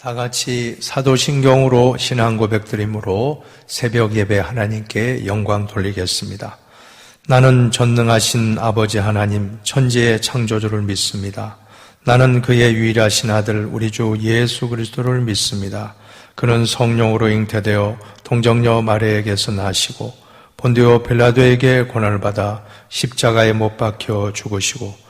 다 같이 사도신경으로 신앙 고백 드림으로 새벽 예배 하나님께 영광 돌리겠습니다. 나는 전능하신 아버지 하나님 천지의 창조주를 믿습니다. 나는 그의 유일하신 아들 우리 주 예수 그리스도를 믿습니다. 그는 성령으로 잉태되어 동정녀 마리에게서 나시고 본디오 빌라도에게 고난을 받아 십자가에 못 박혀 죽으시고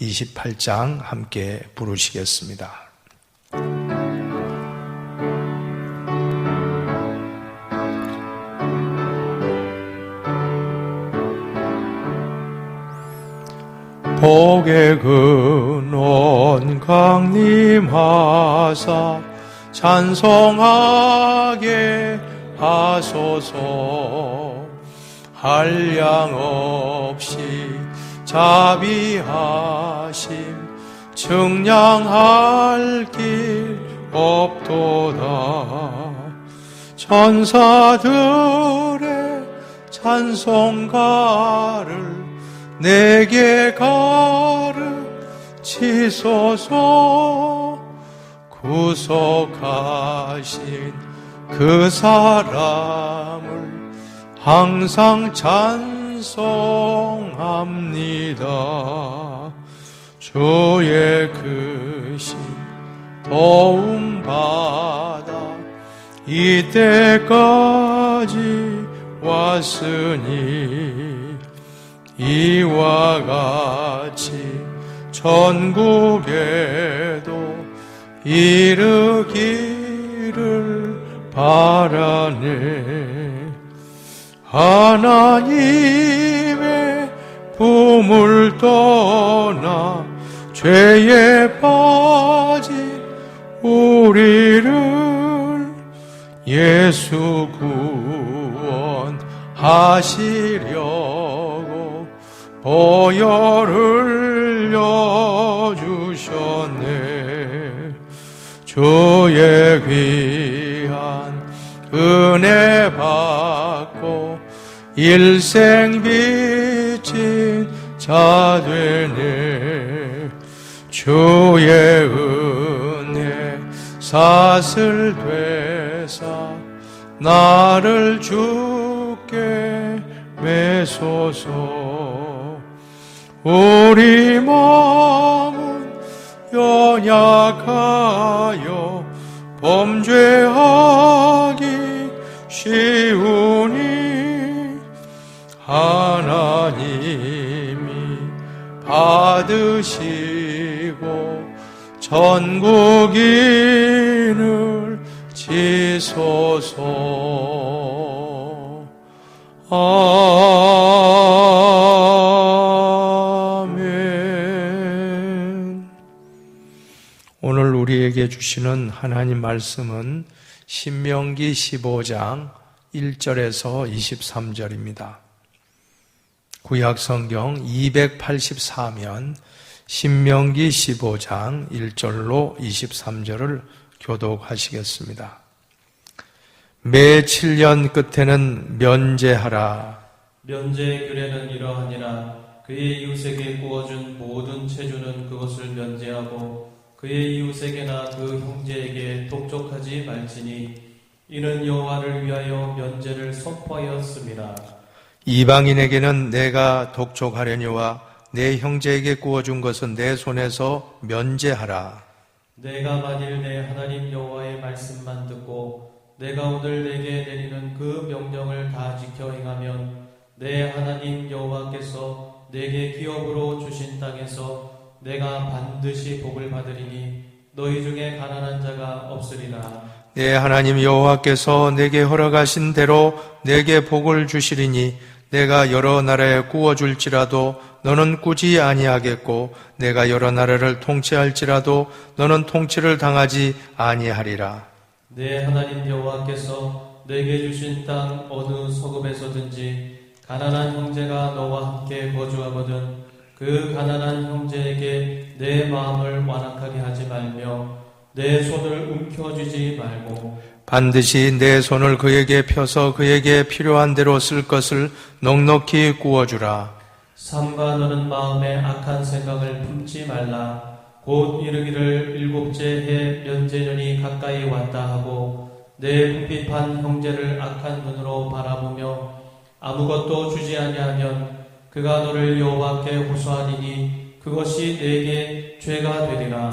28장 함께 부르시겠습니다. 복의 근원 강림하사 찬송하게 하소서 한량 없이 자비하심 측량할 길 없도다. 천사들의 찬송가를 내게 가르치소서. 구속하신 그 사람을 항상 찬 송합니다. 주의 크신 도움 받아 이때까지 왔으니 이와 같이 전국에도 이르기를 바라네 하나님의 품을 떠나 죄에 빠진 우리를 예수 구원하시려고 보혈을 흘려주셨네. 주의 귀한 은혜 받고 일생 비친 자 되네 주의 은혜 사슬 되사 나를 주께 매소서. 우리 마음은 연약하여 범죄하 받으시고 전국인을 지소서 아멘 오늘 우리에게 주시는 하나님 말씀은 신명기 15장 1절에서 23절입니다. 구약 성경 284면 신명기 15장 1절로 23절을 교독하시겠습니다. 매 7년 끝에는 면제하라. 면제의 규례는 이러하니라 그의 이웃에게 구워준 모든 체주는 그것을 면제하고 그의 이웃에게나 그 형제에게 독촉하지 말지니 이는 여호와를 위하여 면제를 선포하였습니다. 이방인에게는 내가 독촉하려니와 내 형제에게 구워준 것은 내 손에서 면제하라. 내가 만일 내 하나님 여호와의 말씀만 듣고 내가 오늘 내게 내리는 그 명령을 다 지켜 행하면 내 하나님 여호와께서 내게 기업으로 주신 땅에서 내가 반드시 복을 받으리니 너희 중에 가난한 자가 없으리라. 내 하나님 여호와께서 내게 허락하신 대로 내게 복을 주시리니 내가 여러 나라에 구워 줄지라도 너는 꾸지 아니하겠고 내가 여러 나라를 통치할지라도 너는 통치를 당하지 아니하리라. 내 하나님 여호와께서 내게 주신 땅 어느 서급에서든지 가난한 형제가 너와 함께 거주하거든 그 가난한 형제에게 내 마음을 완악하게 하지 말며 내 손을 움켜쥐지 말고 반드시 내 손을 그에게 펴서 그에게 필요한 대로 쓸 것을 넉넉히 구워주라. 삼가 너는 마음에 악한 생각을 품지 말라. 곧 이르기를 일곱째 해 면제년이 가까이 왔다 하고 내 궁핍한 형제를 악한 눈으로 바라보며 아무것도 주지 아니하면 그가 너를 여호와께 호소하리니 그것이 내게 죄가 되리라.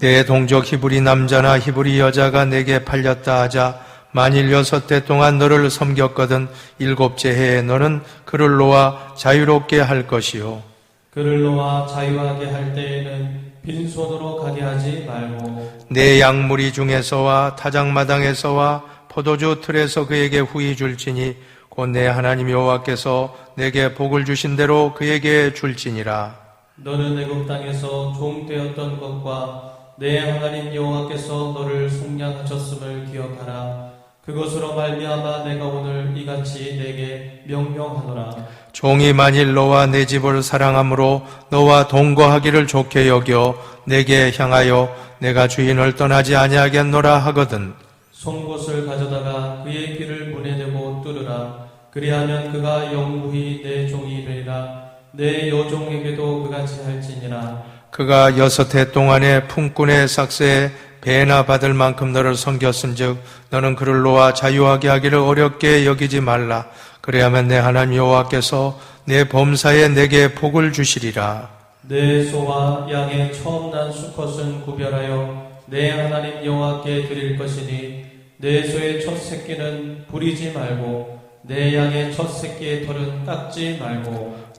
내 동족 히브리 남자나 히브리 여자가 내게 팔렸다 하자 만일 여섯 대 동안 너를 섬겼거든 일곱째 해에 너는 그를 놓아 자유롭게 할 것이요. 그를 놓아 자유하게 할 때에는 빈손으로 가게 하지 말고 내 양무리 중에서와 타작마당에서와 포도주 틀에서 그에게 후히 줄지니 곧 내 하나님 여호와께서 내게 복을 주신 대로 그에게 줄지니라. 너는 애굽 땅에서 종 되었던 것과 내 하나님 여호와께서 너를 속량하셨음을 기억하라. 그것으로 말미암아 내가 오늘 이같이 내게 명령하노라. 종이 만일 너와 내 집을 사랑함으로 너와 동거하기를 좋게 여겨 내게 향하여 내가 주인을 떠나지 아니하겠노라 하거든 송곳을 가져다가 그의 문에 대고 뚫으라. 그리하면 그가 영구히 내 종이 되리라. 내 여종에게도 그같이 할지니라. 그가 여섯 해 동안에 품꾼의 삭세에 배나 받을 만큼 너를 섬겼은즉 너는 그를 놓아 자유하게 하기를 어렵게 여기지 말라. 그래야만 내 하나님 여호와께서 내 범사에 내게 복을 주시리라. 내 소와 양의 처음 난 수컷은 구별하여 내 하나님 여호와께 드릴 것이니 내 소의 첫 새끼는 부리지 말고 내 양의 첫 새끼의 털은 깎지 말고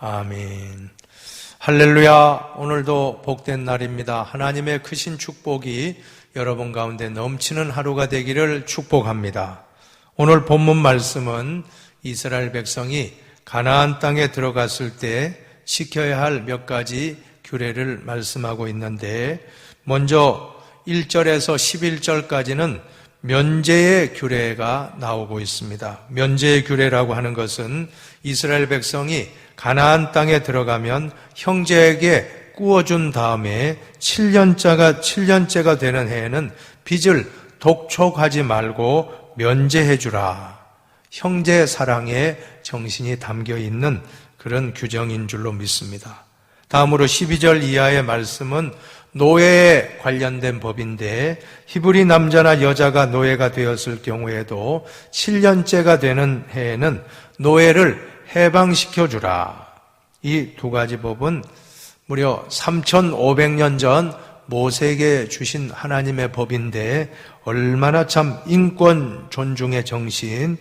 아멘. 할렐루야. 오늘도 복된 날입니다. 하나님의 크신 축복이 여러분 가운데 넘치는 하루가 되기를 축복합니다. 오늘 본문 말씀은 이스라엘 백성이 가나안 땅에 들어갔을 때 지켜야 할 몇 가지 규례를 말씀하고 있는데 먼저 1절에서 11절까지는 면제의 규례가 나오고 있습니다. 면제의 규례라고 하는 것은 이스라엘 백성이 가나안 땅에 들어가면 형제에게 구워준 다음에 7년짜가 7년째가 되는 해에는 빚을 독촉하지 말고 면제해 주라. 형제 사랑의 정신이 담겨 있는 그런 규정인 줄로 믿습니다. 다음으로 12절 이하의 말씀은 노예에 관련된 법인데 히브리 남자나 여자가 노예가 되었을 경우에도 7년째가 되는 해에는 노예를 해방시켜 주라. 이 두 가지 법은 무려 3,500년 전 모세에게 주신 하나님의 법인데 얼마나 참 인권 존중의 정신,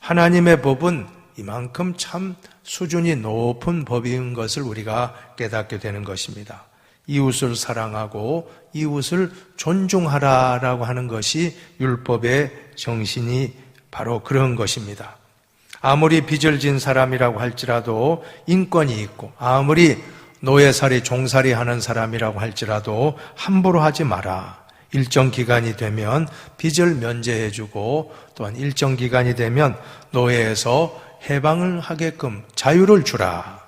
하나님의 법은 이만큼 참 수준이 높은 법인 것을 우리가 깨닫게 되는 것입니다. 이웃을 사랑하고 이웃을 존중하라라고 하는 것이 율법의 정신이 바로 그런 것입니다. 아무리 빚을 진 사람이라고 할지라도 인권이 있고 아무리 노예살이 종살이 하는 사람이라고 할지라도 함부로 하지 마라. 일정 기간이 되면 빚을 면제해 주고 또한 일정 기간이 되면 노예에서 해방을 하게끔 자유를 주라.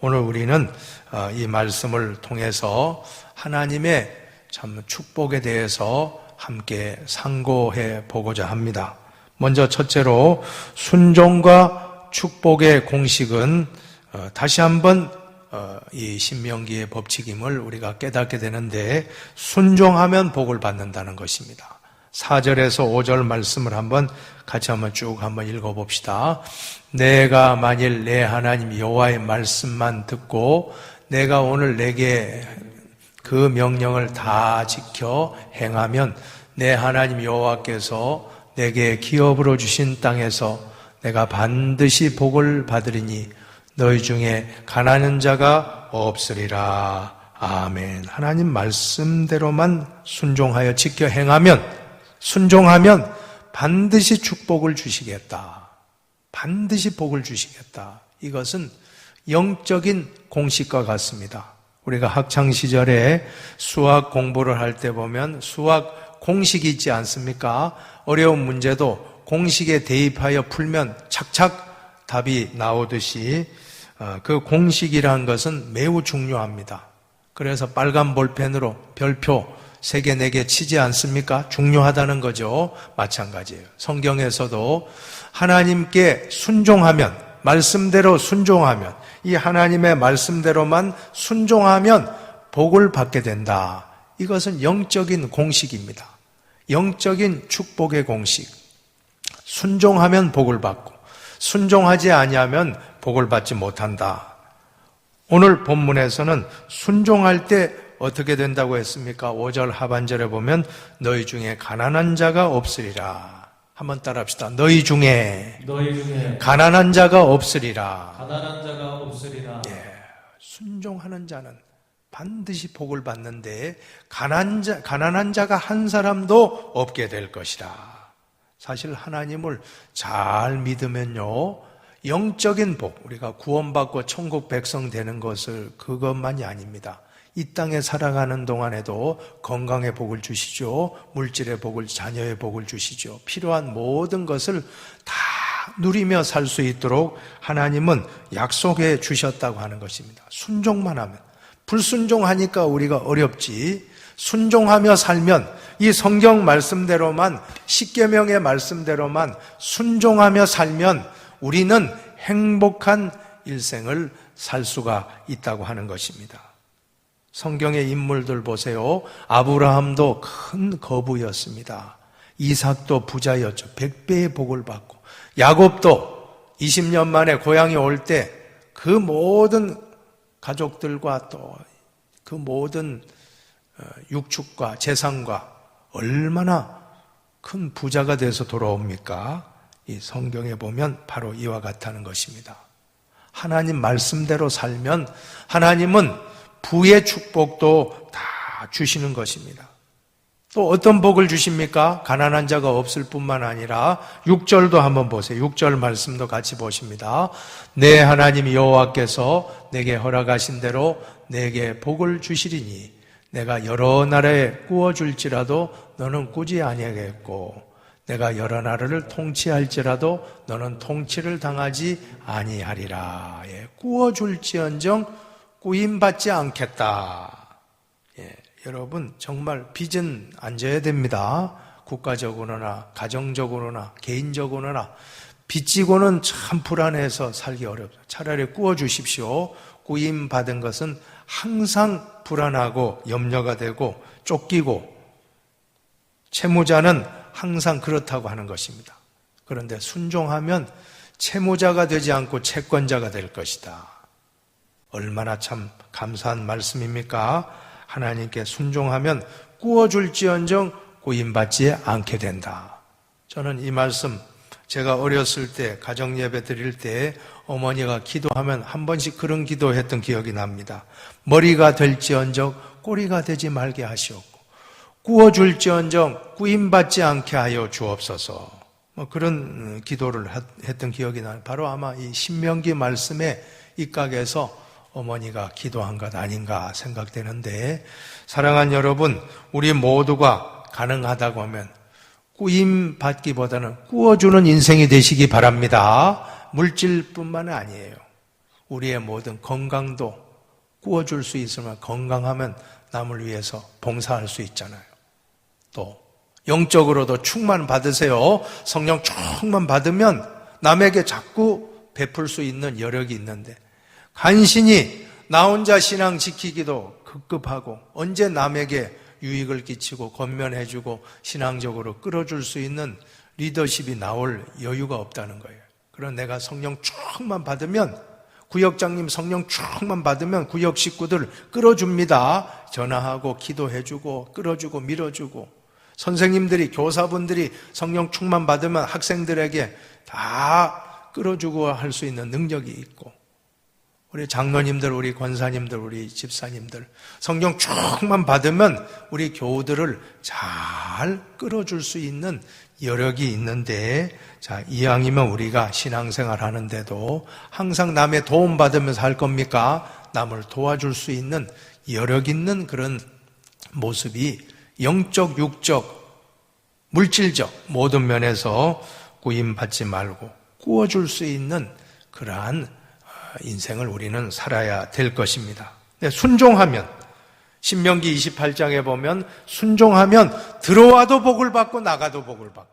오늘 우리는 어, 이 말씀을 통해서 하나님의 참 축복에 대해서 함께 상고해 보고자 합니다. 먼저 첫째로 순종과 축복의 공식은 어, 다시 한번 어, 이 신명기의 법칙임을 우리가 깨닫게 되는데 순종하면 복을 받는다는 것입니다. 4절에서 5절 말씀을 한번 같이 한번 쭉 한번 읽어 봅시다. 내가 만일 내 하나님 여호와의 말씀만 듣고 내가 오늘 내게 그 명령을 다 지켜 행하면 내 하나님 여호와께서 내게 기업으로 주신 땅에서 내가 반드시 복을 받으리니 너희 중에 가난한 자가 없으리라. 아멘. 하나님 말씀대로만 순종하여 지켜 행하면 순종하면 반드시 축복을 주시겠다. 반드시 복을 주시겠다. 이것은 영적인 공식과 같습니다. 우리가 학창 시절에 수학 공부를 할 때 보면 수학 공식이 있지 않습니까? 어려운 문제도 공식에 대입하여 풀면 착착 답이 나오듯이 어, 그 공식이라는 것은 매우 중요합니다. 그래서 빨간 볼펜으로 별표 3개, 4개 치지 않습니까? 중요하다는 거죠. 마찬가지예요. 성경에서도 하나님께 순종하면, 말씀대로 순종하면, 이 하나님의 말씀대로만 순종하면 복을 받게 된다. 이것은 영적인 공식입니다. 영적인 축복의 공식. 순종하면 복을 받고, 순종하지 아니하면 복을 받지 못한다. 오늘 본문에서는 순종할 때 어떻게 된다고 했습니까? 5절 하반절에 보면 너희 중에 가난한 자가 없으리라. 한번 따라합시다. 너희 중에 너희 중에 가난한 자가 없으리라. 가난한 자가 없으리라. 예, 순종하는 자는 반드시 복을 받는데 가난 자, 가난한 자가 한 사람도 없게 될 것이라. 사실 하나님을 잘 믿으면요. 영적인 복, 우리가 구원받고 천국 백성 되는 것을 그것만이 아닙니다. 이 땅에 살아가는 동안에도 건강의 복을 주시죠. 물질의 복을, 자녀의 복을 주시죠. 필요한 모든 것을 다 누리며 살 수 있도록 하나님은 약속해 주셨다고 하는 것입니다. 순종만 하면. 불순종하니까 우리가 어렵지. 순종하며 살면 이 성경 말씀대로만, 십계명의 말씀대로만 순종하며 살면 우리는 행복한 일생을 살 수가 있다고 하는 것입니다. 성경의 인물들 보세요. 아브라함도 큰 거부였습니다. 이삭도 부자였죠. 백배의 복을 받고. 야곱도 20년 만에 고향에 올 때 그 모든 가족들과 또 그 모든 어, 육축과 재산과 얼마나 큰 부자가 돼서 돌아옵니까? 이 성경에 보면 바로 이와 같다는 것입니다. 하나님 말씀대로 살면 하나님은 부의 축복도 다 주시는 것입니다. 또 어떤 복을 주십니까? 가난한 자가 없을 뿐만 아니라 6절도 한번 보세요. 6절 말씀도 같이 보십니다. 내 하나님 여호와께서 내게 허락하신 대로 내게 복을 주시리니 내가 여러 나라에 꾸어 줄지라도 너는 꾸지 아니하겠고 내가 여러 나라를 통치할지라도 너는 통치를 당하지 아니하리라. 예, 꾸어 줄지언정 꾸임 받지 않겠다. 예, 여러분 정말 빚은 안 져야 됩니다. 국가적으로나 가정적으로나 개인적으로나 빚지고는 참 불안해서 살기 어렵죠. 차라리 꾸어 주십시오. 꾸임 받은 것은 항상 불안하고 염려가 되고 쫓기고 채무자는 항상 그렇다고 하는 것입니다. 그런데 순종하면 채무자가 되지 않고 채권자가 될 것이다. 얼마나 참 감사한 말씀입니까? 하나님께 순종하면 꾸어줄지언정 구인받지 않게 된다. 저는 이 말씀 제가 어렸을 때 가정 예배 드릴 때 어머니가 기도하면 한 번씩 그런 기도했던 기억이 납니다. 머리가 될지언정 꼬리가 되지 말게 하시옵고 꾸어줄지언정 꾸임받지 않게 하여 주옵소서. 뭐 그런 기도를 했던 기억이 나요. 바로 아마 이 신명기 말씀에 입각해서 어머니가 기도한 것 아닌가 생각되는데 사랑한 여러분, 우리 모두가 가능하다고 하면 꾸임 받기보다는 꾸어주는 인생이 되시기 바랍니다. 물질뿐만 아니에요. 우리의 모든 건강도 꾸어줄 수 있으면 건강하면 남을 위해서 봉사할 수 있잖아요. 또 영적으로도 충만 받으세요. 성령 충만 받으면 남에게 자꾸 베풀 수 있는 여력이 있는데 간신히 나 혼자 신앙 지키기도 급급하고 언제 남에게 유익을 끼치고 건면해주고 신앙적으로 끌어줄 수 있는 리더십이 나올 여유가 없다는 거예요. 그런 내가 성령 충만 받으면 구역장님 성령 충만 받으면 구역 식구들 끌어줍니다. 전화하고 기도해주고 끌어주고 밀어주고 선생님들이 교사분들이 성령 충만 받으면 학생들에게 다 끌어주고 할 수 있는 능력이 있고 우리 장로님들, 우리 권사님들, 우리 집사님들 성령 충만 받으면 우리 교우들을 잘 끌어줄 수 있는 여력이 있는데 자 이왕이면 우리가 신앙생활 하는데도 항상 남의 도움 받으면서 할 겁니까? 남을 도와줄 수 있는 여력 있는 그런 모습이 영적, 육적, 물질적 모든 면에서 구임받지 말고 꾸어줄 수 있는 그러한 어, 인생을 우리는 살아야 될 것입니다. 네, 순종하면 신명기 28장에 보면 순종하면 들어와도 복을 받고 나가도 복을 받고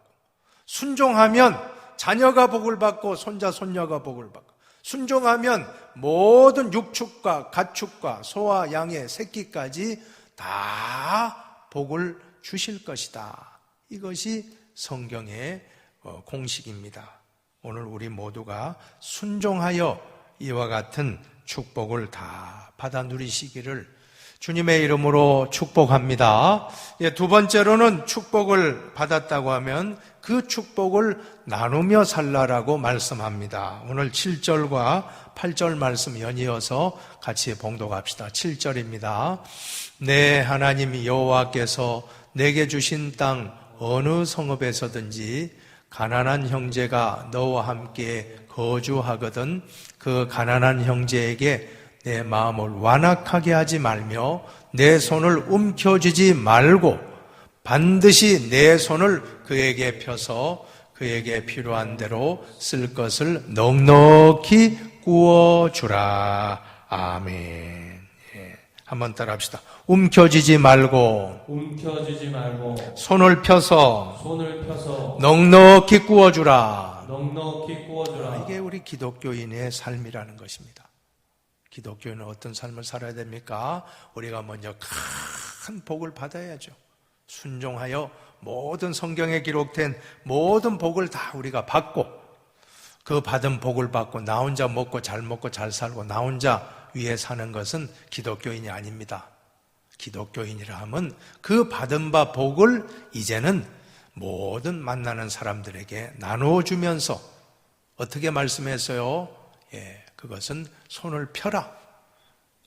순종하면 자녀가 복을 받고 손자 손녀가 복을 받고 순종하면 모든 육축과 가축과 소와 양의 새끼까지 다 복을 주실 것이다. 이것이 성경의 어, 공식입니다. 오늘 우리 모두가 순종하여 이와 같은 축복을 다 받아 누리시기를 주님의 이름으로 축복합니다. 예, 두 번째로는 축복을 받았다고 하면 그 축복을 나누며 살라라고 말씀합니다. 오늘 7절과 8절 말씀 연이어서 같이 봉독합시다. 7절입니다. 내 하나님 여호와께서 내게 주신 땅 어느 성읍에서든지 가난한 형제가 너와 함께 거주하거든 그 가난한 형제에게 내 마음을 완악하게 하지 말며 내 손을 움켜쥐지 말고 반드시 내 손을 그에게 펴서 그에게 필요한 대로 쓸 것을 넉넉히 구워주라. 아멘. 예. 한번 따라합시다. 움켜쥐지 말고 움켜쥐지 말고 손을 펴서 손을 펴서 넉넉히 구워주라. 넉넉히 구워주라. 이게 우리 기독교인의 삶이라는 것입니다. 기독교인은 어떤 삶을 살아야 됩니까? 우리가 먼저 큰 복을 받아야죠. 순종하여 모든 성경에 기록된 모든 복을 다 우리가 받고 그 받은 복을 받고 나 혼자 먹고 잘 먹고 잘 살고 나 혼자 위에 사는 것은 기독교인이 아닙니다. 기독교인이라 하면 그 받은 바 복을 이제는 모든 만나는 사람들에게 나누어 주면서 어떻게 말씀했어요? 예, 그것은 손을 펴라.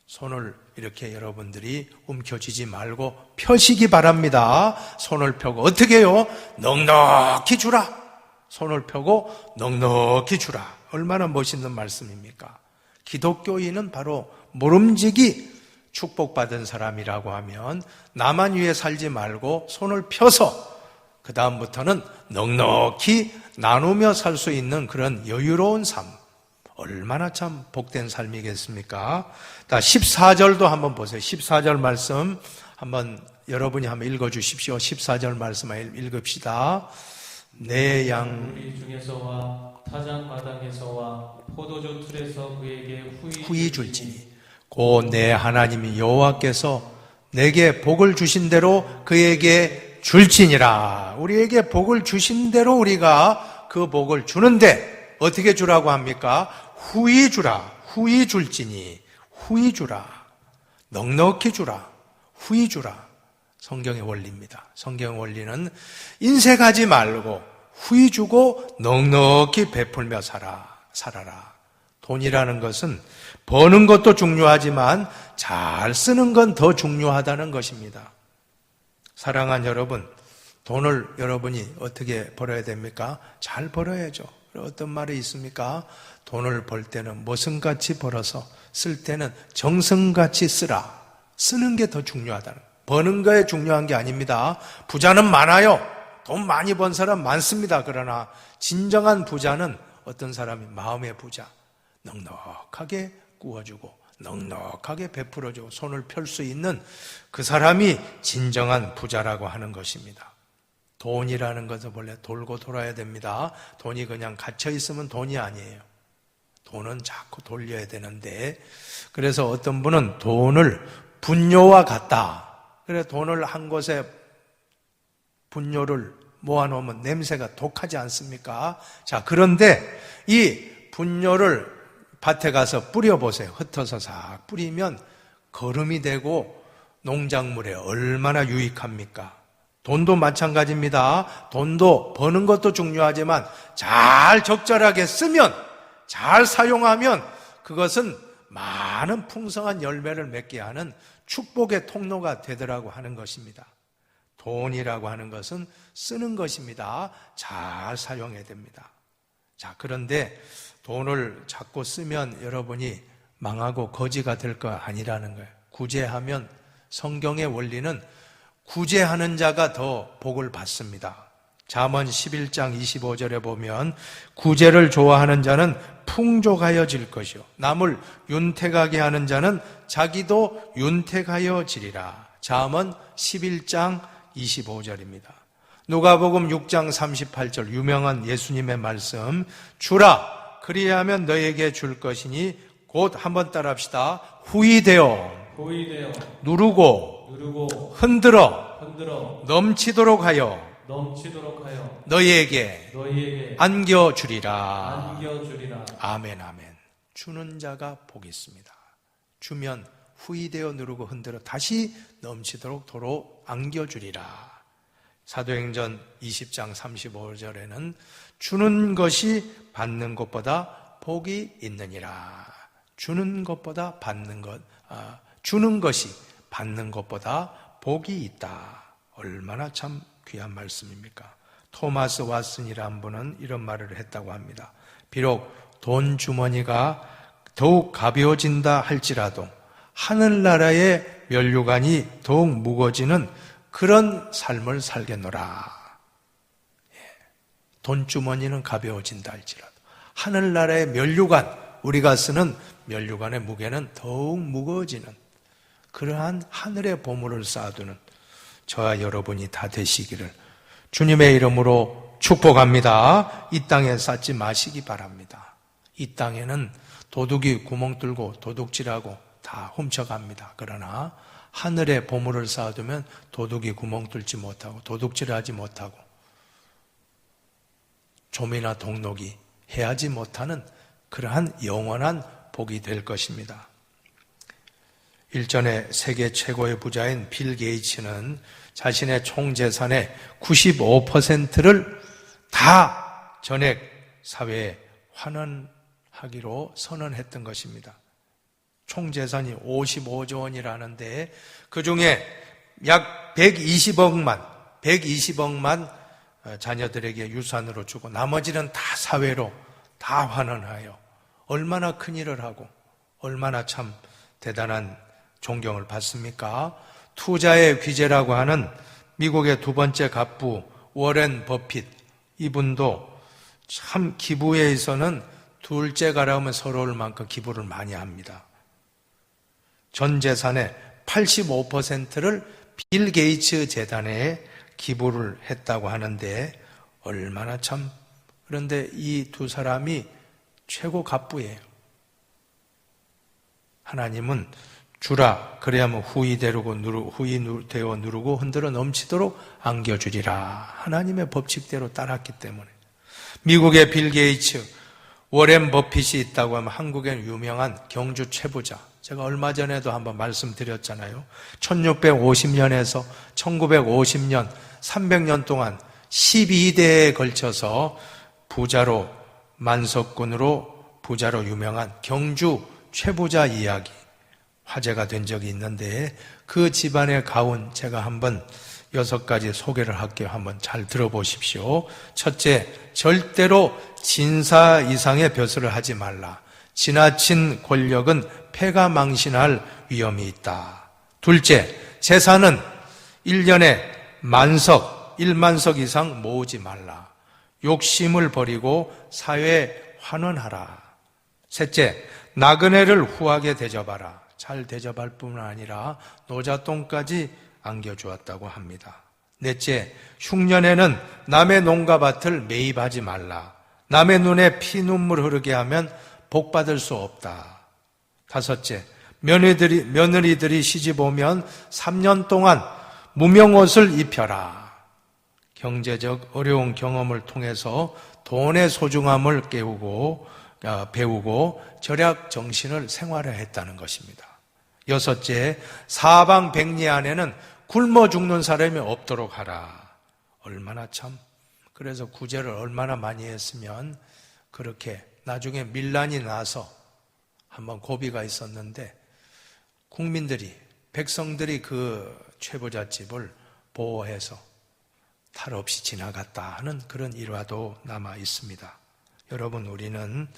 손을 이렇게 여러분들이 움켜쥐지 말고 펴시기 바랍니다. 손을 펴고 어떻게 해요? 넉넉히 주라. 손을 펴고 넉넉히 주라. 얼마나 멋있는 말씀입니까? 기독교인은 바로 모름지기 축복받은 사람이라고 하면 나만 위해 살지 말고 손을 펴서 그 다음부터는 넉넉히 나누며 살 수 있는 그런 여유로운 삶. 얼마나 참 복된 삶이겠습니까? 자, 14절도 한번 보세요. 14절 말씀 한번 여러분이 한번 읽어 주십시오. 14절 말씀 읽읍시다. 내 양 우리 중에서와 타작 마당에서와 포도주 틀에서 그에게 후이, 후이 줄지니 곧 내 하나님이 여호와께서 내게 복을 주신 대로 그에게 줄지니라. 우리에게 복을 주신 대로 우리가 그 복을 주는데 어떻게 주라고 합니까? 후이 주라. 후이 줄지니 후이 주라. 넉넉히 주라. 후이 주라. 성경의 원리입니다. 성경 원리는 인색하지 말고 후이 주고 넉넉히 베풀며 살아 살아라. 돈이라는 것은 버는 것도 중요하지만 잘 쓰는 건 더 중요하다는 것입니다. 사랑한 여러분, 돈을 여러분이 어떻게 벌어야 됩니까? 잘 벌어야죠. 어떤 말이 있습니까? 돈을 벌 때는 모성같이 벌어서 쓸 때는 정성같이 쓰라. 쓰는 게 더 중요하다는. 버는 거에 중요한 게 아닙니다. 부자는 많아요. 돈 많이 번 사람 많습니다. 그러나 진정한 부자는 어떤 사람이 마음의 부자. 넉넉하게 구워주고 넉넉하게 베풀어주고 손을 펼 수 있는 그 사람이 진정한 부자라고 하는 것입니다. 돈이라는 것은 원래 돌고 돌아야 됩니다. 돈이 그냥 갇혀 있으면 돈이 아니에요. 돈은 자꾸 돌려야 되는데, 그래서 어떤 분은 돈을 분뇨와 같다. 그래, 돈을 한 곳에 분뇨를 모아놓으면 냄새가 독하지 않습니까? 자, 그런데 이 분뇨를 밭에 가서 뿌려보세요. 흩어서 싹 뿌리면 거름이 되고 농작물에 얼마나 유익합니까? 돈도 마찬가지입니다. 돈도 버는 것도 중요하지만 잘 적절하게 쓰면, 잘 사용하면 그것은 많은 풍성한 열매를 맺게 하는 축복의 통로가 되더라고 하는 것입니다. 돈이라고 하는 것은 쓰는 것입니다. 잘 사용해야 됩니다. 자, 그런데 돈을 자꾸 쓰면 여러분이 망하고 거지가 될 거 아니라는 거예요. 구제하면 성경의 원리는 구제하는 자가 더 복을 받습니다. 잠언 11장 25절에 보면 구제를 좋아하는 자는 풍족하여질 것이요 남을 윤택하게 하는 자는 자기도 윤택하여지리라. 잠언 11장 25절입니다. 누가복음 6장 38절 유명한 예수님의 말씀 주라 그리하면 너에게 줄 것이니 곧 한번 따라합시다. 후이되어 누르고 누르고 흔들어 흔들어 넘치도록 하여 넘치도록 하여 너희에게 너희에게 안겨주리라. 안겨주리라. 아멘, 아멘. 주는 자가 복이 있습니다. 주면 후이되어 누르고 흔들어 다시 넘치도록 도로 안겨주리라. 사도행전 20장 35절에는 주는 것이 받는 것보다 복이 있느니라. 주는 것보다 받는 것, 아, 주는 것이 받는 것보다 복이 있다. 얼마나 참 귀한 말씀입니까? 토마스 왓슨이라는 분은 이런 말을 했다고 합니다. 비록 돈 주머니가 더욱 가벼워진다 할지라도 하늘나라의 면류관이 더욱 무거워지는 그런 삶을 살겠노라. 예. 돈 주머니는 가벼워진다 할지라도 하늘나라의 면류관 우리가 쓰는 면류관의 무게는 더욱 무거워지는 그러한 하늘의 보물을 쌓아두는 저와 여러분이 다 되시기를 주님의 이름으로 축복합니다. 이 땅에 쌓지 마시기 바랍니다. 이 땅에는 도둑이 구멍 뚫고 도둑질하고 다 훔쳐갑니다. 그러나 하늘에 보물을 쌓아두면 도둑이 구멍 뚫지 못하고 도둑질하지 못하고 좀이나 동록이 해하지 못하는 그러한 영원한 복이 될 것입니다. 일전에 세계 최고의 부자인 빌 게이츠는 자신의 총 재산의 95%를 다 전액 사회에 환원하기로 선언했던 것입니다. 총 재산이 55조 원이라는데 그 중에 약 120억만, 120억만 어, 자녀들에게 유산으로 주고 나머지는 다 사회로 다 환원하여 얼마나 큰 일을 하고 얼마나 참 대단한 존경을 받습니까? 투자의 귀재라고 하는 미국의 두 번째 갑부 워렌 버핏 이분도 참 기부에 있어서는 둘째 가라면 서러울 만큼 기부를 많이 합니다. 전 재산의 85%를 빌 게이츠 재단에 기부를 했다고 하는데 얼마나 참 그런데 이 두 사람이 최고 갑부예요. 하나님은 주라 그래야만 후이 되고 누르 후이 되어 누르고 흔들어 넘치도록 안겨주리라. 하나님의 법칙대로 따랐기 때문에. 미국의 빌 게이츠 워렌 버핏이 있다고 하면 한국의 유명한 경주 최부자. 제가 얼마 전에도 한번 말씀드렸잖아요. 1650년에서 1950년 300년 동안 12대에 걸쳐서 부자로 만석군으로 부자로 유명한 경주 최부자 이야기 화제가 된 적이 있는데 그 집안의 가운 제가 한번 여섯 가지 소개를 할게요. 한번 잘 들어보십시오. 첫째, 절대로 진사 이상의 벼슬을 하지 말라. 지나친 권력은 폐가 망신할 위험이 있다. 둘째, 재산은 1년에 만석, 1만석 이상 모으지 말라. 욕심을 버리고 사회에 환원하라. 셋째, 나그네를 후하게 대접하라. 잘 대접할 뿐만 아니라 노자똥까지 안겨주었다고 합니다. 넷째, 흉년에는 남의 농가 밭을 매입하지 말라. 남의 눈에 피눈물 흐르게 하면 복 받을 수 없다. 다섯째, 며느리들이, 며느리들이 시집 오면 3년 동안 무명 옷을 입혀라. 경제적 어려운 경험을 통해서 돈의 소중함을 깨우고, 아, 배우고 절약 정신을 생활화했다는 것입니다. 여섯째, 사방 백리 안에는 굶어 죽는 사람이 없도록 하라. 얼마나 참. 그래서 구제를 얼마나 많이 했으면 그렇게 나중에 밀란이 나서 한번 고비가 있었는데 국민들이, 백성들이 그 최부잣집을 보호해서 탈 없이 지나갔다 하는 그런 일화도 남아 있습니다. 여러분, 우리는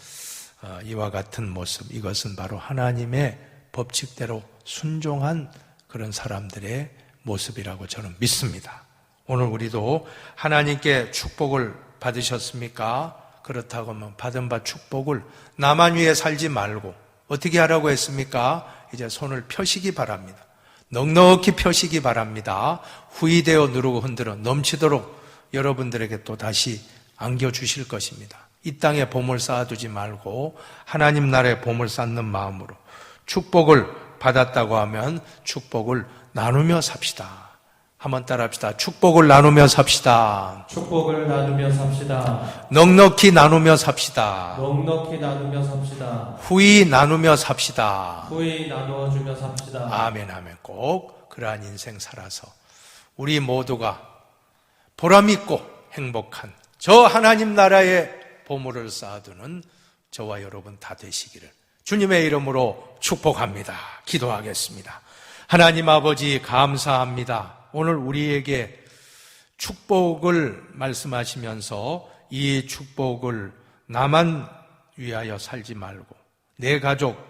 어, 이와 같은 모습, 이것은 바로 하나님의 법칙대로 순종한 그런 사람들의 모습이라고 저는 믿습니다. 오늘 우리도 하나님께 축복을 받으셨습니까? 그렇다고 하면 받은 바 축복을 나만 위해 살지 말고 어떻게 하라고 했습니까? 이제 손을 펴시기 바랍니다. 넉넉히 펴시기 바랍니다. 후이되어 누르고 흔들어 넘치도록 여러분들에게 또 다시 안겨주실 것입니다. 이 땅에 봄을 쌓아두지 말고 하나님 나라에 봄을 쌓는 마음으로 축복을 받았다고 하면 축복을 나누며 삽시다. 한번 따라합시다. 축복을 나누며 삽시다. 축복을 나누며 삽시다. 넉넉히 나누며 삽시다. 넉넉히 나누며 삽시다. 후이 나누며 삽시다. 후히 나누어 주며 삽시다. 아멘, 아멘. 꼭 그러한 인생 살아서 우리 모두가 보람 있고 행복한 저 하나님 나라의 보물을 쌓아두는 저와 여러분 다 되시기를 주님의 이름으로 축복합니다. 기도하겠습니다. 하나님 아버지 감사합니다. 오늘 우리에게 축복을 말씀하시면서 이 축복을 나만 위하여 살지 말고 내 가족,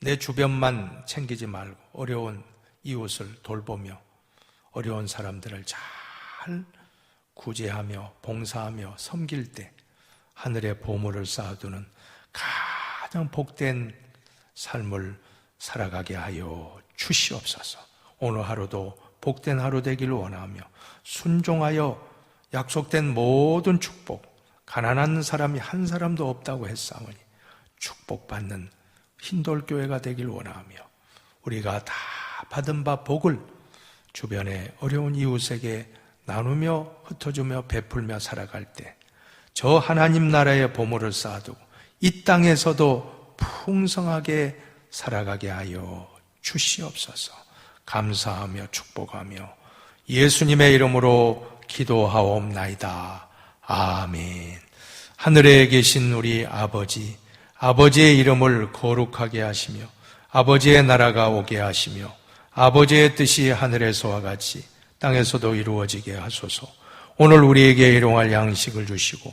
내 주변만 챙기지 말고 어려운 이웃을 돌보며 어려운 사람들을 잘 구제하며 봉사하며 섬길 때 하늘의 보물을 쌓아두는 가장 복된 삶을 살아가게 하여 주시옵소서. 오늘 하루도 복된 하루 되기를 원하며 순종하여 약속된 모든 축복, 가난한 사람이 한 사람도 없다고 했사오니 축복받는 흰돌교회가 되길 원하며 우리가 다 받은 바 복을 주변의 어려운 이웃에게 나누며 흩어주며 베풀며 살아갈 때 저 하나님 나라의 보물을 쌓아두고 이 땅에서도 풍성하게 살아가게 하여 주시옵소서 감사하며 축복하며 예수님의 이름으로 기도하옵나이다. 아멘. 하늘에 계신 우리 아버지, 아버지의 이름을 거룩하게 하시며 아버지의 나라가 오게 하시며 아버지의 뜻이 하늘에서와 같이 땅에서도 이루어지게 하소서. 오늘 우리에게 일용할 양식을 주시고